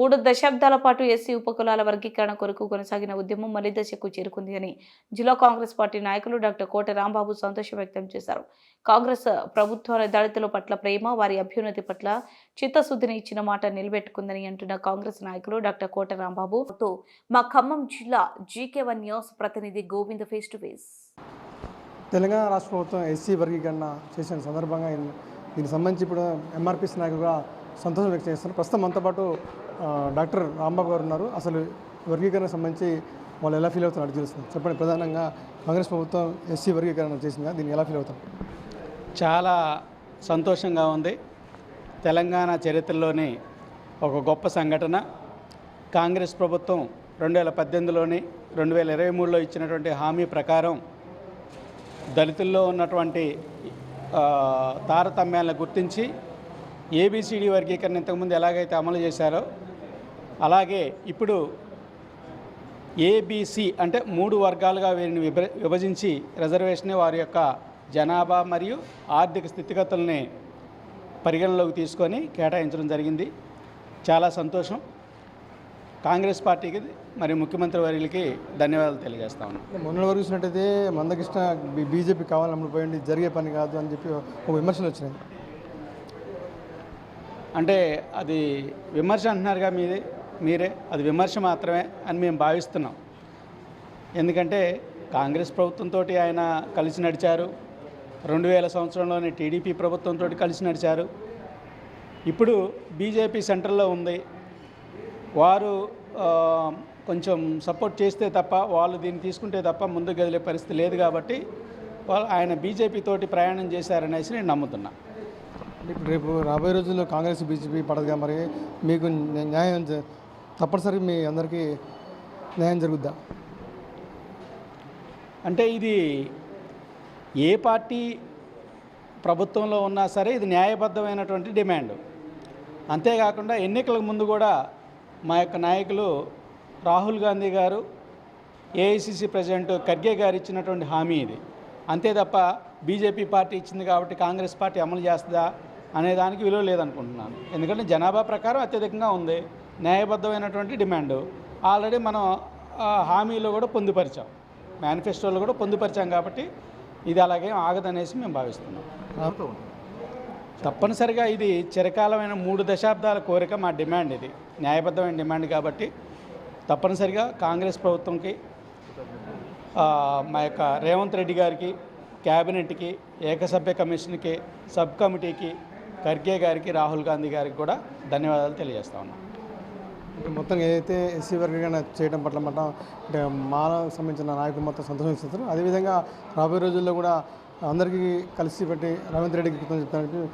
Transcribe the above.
మూడు దశాబ్దాల పాటు ఎస్సీ ఉపకులాల వర్గీకరణ కొరకు కొనసాగిన ఉద్యమం మలి దశకు చేరుకుంది అని జిల్లా కాంగ్రెస్ పార్టీ నాయకులు డాక్టర్ కోట రాంబాబు సంతోషం వ్యక్తం చేశారు. కాంగ్రెస్ ప్రభుత్వాల దళితుల పట్ల ప్రేమ వారి అభ్యున్నతి పట్ల చిత్తశుద్ధిని ఇచ్చిన మాట నిలబెట్టుకుందని అంటున్న కాంగ్రెస్ నాయకులు డాక్టర్ కోట రాంబాబు. మా ఖమ్మం జిల్లా జీకే వన్ న్యూస్ ప్రతినిధి Govind face to face. Telangana రాష్ట్ర ప్రభుత్వం ఎస్సీ వర్గీకరణ చేసిన సందర్భంగా దీనికి సంబంధించి ఇప్పుడు ఎంఆర్పిసి నాయకులుగా సంతోషం వ్యక్తం చేస్తున్నారు. ప్రస్తుతం మనతో పాటు డాక్టర్ రాంబాబు గారు ఉన్నారు. అసలు వర్గీకరణ సంబంధించి వాళ్ళు ఎలా ఫీల్ అవుతున్నారు తెలుస్తుంది చెప్పండి ప్రధానంగా కాంగ్రెస్ ప్రభుత్వం ఎస్సీ వర్గీకరణ చేసిందా? దీన్ని ఎలా ఫీల్ అవుతారు చాలా సంతోషంగా ఉంది. తెలంగాణ చరిత్రలోని ఒక గొప్ప సంఘటన. కాంగ్రెస్ ప్రభుత్వం రెండు వేల పద్దెనిమిదిలోని రెండు వేల ఇరవై మూడులో ఇచ్చినటువంటి హామీ ప్రకారం దళితుల్లో ఉన్నటువంటి తారతమ్యాలను గుర్తించి ఏబిసిడి వర్గీకరణ ఇంతకుముందు ఎలాగైతే అమలు చేశారో అలాగే ఇప్పుడు ఏబిసి అంటే మూడు వర్గాలుగా వీరిని విభ విభజించి రిజర్వేషన్ వారి యొక్క జనాభా మరియు ఆర్థిక స్థితిగతుల్ని పరిగణలోకి తీసుకొని కేటాయించడం జరిగింది. చాలా సంతోషం. కాంగ్రెస్ పార్టీకి మరి ముఖ్యమంత్రి వర్యులకి ధన్యవాదాలు తెలియజేస్తా ఉన్నాను మొన్న వరకు చూసినట్టయితే మందకృష్ణ బీజేపీ కావాలని పోయింది జరిగే పని కాదు అని చెప్పి ఒక విమర్శలు వచ్చినాయి. అంటే అది విమర్శ అంటున్నారుగా మీదే. మీరే అది విమర్శ మాత్రమే అని మేము భావిస్తున్నాం. ఎందుకంటే కాంగ్రెస్ ప్రభుత్వంతో ఆయన కలిసి నడిచారు. రెండు వేల సంవత్సరంలోనే టీడీపీ ప్రభుత్వంతో కలిసి నడిచారు. ఇప్పుడు బీజేపీ సెంటర్లో ఉంది. వారు కొంచెం సపోర్ట్ చేస్తే తప్ప వాళ్ళు దీన్ని తీసుకుంటే తప్ప ముందుకు కదిలే పరిస్థితి లేదు కాబట్టి వాళ్ళు ఆయన బీజేపీ తోటి ప్రయాణం చేశారనేసి నేను నమ్ముతున్నా. ఇప్పుడు రేపు రాబోయే రోజుల్లో కాంగ్రెస్ బీజేపీ పడదుగా మరి? మీకు న్యాయం తప్పనిసరిగా తప్పనిసరి మీ అందరికీ న్యాయం జరుగుద్దా? అంటే ఇది ఏ పార్టీ ప్రభుత్వంలో ఉన్నా సరే ఇది న్యాయబద్ధమైనటువంటి డిమాండ్. అంతేకాకుండా ఎన్నికలకు ముందు కూడా మా యొక్క నాయకులు రాహుల్ గాంధీ గారు ఏఐసిసి ప్రెసిడెంట్ ఖర్గే గారు ఇచ్చినటువంటి హామీ ఇది. అంతే తప్ప బీజేపీ పార్టీ ఇచ్చింది కాబట్టి కాంగ్రెస్ పార్టీ అమలు చేస్తుందా అనే దానికి విలువ లేదనుకుంటున్నాను. ఎందుకంటే జనాభా ప్రకారం అత్యధికంగా ఉంది. న్యాయబద్ధమైనటువంటి డిమాండ్. ఆల్రెడీ మనం హామీలో కూడా పొందుపరిచాం. మేనిఫెస్టోలో కూడా పొందుపరిచాం కాబట్టి ఇది అలాగే ఆగదనేసి మేము భావిస్తున్నాం. తప్పనిసరిగా ఇది చిరకాలమైన మూడు దశాబ్దాల కోరిక మా డిమాండ్ ఇది. న్యాయబద్ధమైన డిమాండ్ కాబట్టి తప్పనిసరిగా కాంగ్రెస్ ప్రభుత్వంకి మా యొక్క రేవంత్ రెడ్డి గారికి క్యాబినెట్కి ఏకసభ్య కమిషన్కి సబ్ కమిటీకి ఖర్గే గారికి రాహుల్ గాంధీ గారికి కూడా ధన్యవాదాలు తెలియజేస్తా ఉన్నాం. మొత్తం ఏదైతే ఎస్సీ వర్గీకరణ చేయడం పట్ల మొత్తం అంటే మానవ సంబంధించిన నాయకులు మొత్తం సంతోషిస్తారు అదేవిధంగా రాబోయే రోజుల్లో కూడా అందరికీ కలిసి పెట్టి రేవంత్ రెడ్డికి కృతజ్ఞతలు